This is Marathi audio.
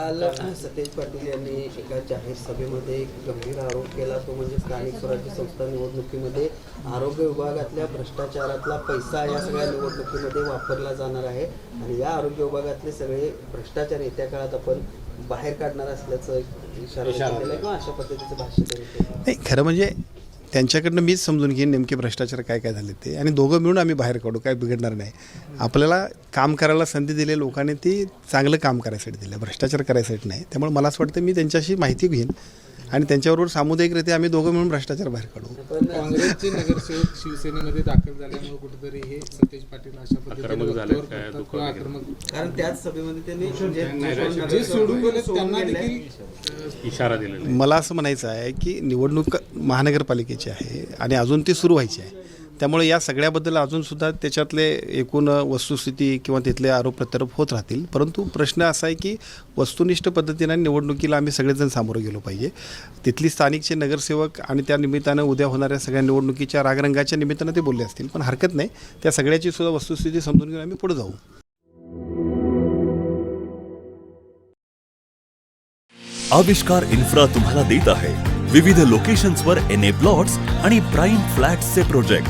काल सतेज पाटील यांनी एका जाहीर सभेमध्ये एक गंभीर आरोप केला. तो म्हणजे स्थानिक स्वराज्य संस्था निवडणुकीमध्ये आरोग्य विभागातल्या भ्रष्टाचारातला पैसा या सगळ्या निवडणुकीमध्ये वापरला जाणार आहे. आणि या आरोग्य विभागातले सगळे भ्रष्टाचार येत्या काळात आपण बाहेर काढणार असल्याचं इशारा आहे. किंवा अशा पद्धतीचं भाष्य केलं. नाही खरं म्हणजे त्यांच्याकडनं मीच समजून घेईन नेमके भ्रष्टाचार काय काय झाले ते. आणि दोघं मिळून आम्ही बाहेर काढू काय बिघडणार नाही. आपल्याला काम करायला संधी दिली लोकांनी ती चांगलं काम करायसाठी दिलं. भ्रष्टाचार करायसाठी नाही. त्यामुळे मला असं वाटतं मी त्यांच्याशी माहिती घेईन. आणि त्यांच्याबरोबर सामुदायिकरित्या आम्ही दोघं मिळून भ्ष्टाचार बाहेर काढू. पण काँग्रेसचे नगरसेवक शिवसेनेमध्ये दाखल झाल्यामुळे कुठेतरी हे सतेज पाटील अशा पद्धतीने आक्रमक कारण त्याच सभेमध्ये त्यांनी जे- जे जे सोडून गेले त्यांना देखील इशारा आहे. मला असं म्हणायचं आहे की निवडणूक महानगरपालिकेची आहे आणि अजून ती सुरू व्हायची आहे. त्यामुळे या सगळ्याबद्दल अजूनसुद्धा त्याच्यातले एकूण वस्तुस्थिती किंवा तिथले आरोप प्रत्यारोप होत राहतील. परंतु प्रश्न असा आहे की वस्तुनिष्ठ पद्धतीने निवडणुकीला आम्ही सगळेजण सामोरं गेलो पाहिजे. तिथली स्थानिकचे नगरसेवक आणि त्या निमित्तानं उद्या होणाऱ्या सगळ्या निवडणुकीच्या रागरंगाच्या निमित्तानं ते बोलले असतील. पण हरकत नाही. त्या सगळ्याची सुद्धा वस्तुस्थिती समजून घेऊन आम्ही पुढे जाऊ. आविष्कार इन्फ्रा तुम्हाला देत आहे. विविध लोकेशन्सवर एन ए प्लॉट्स आणि प्राईम फ्लॅट्सचे प्रोजेक्ट.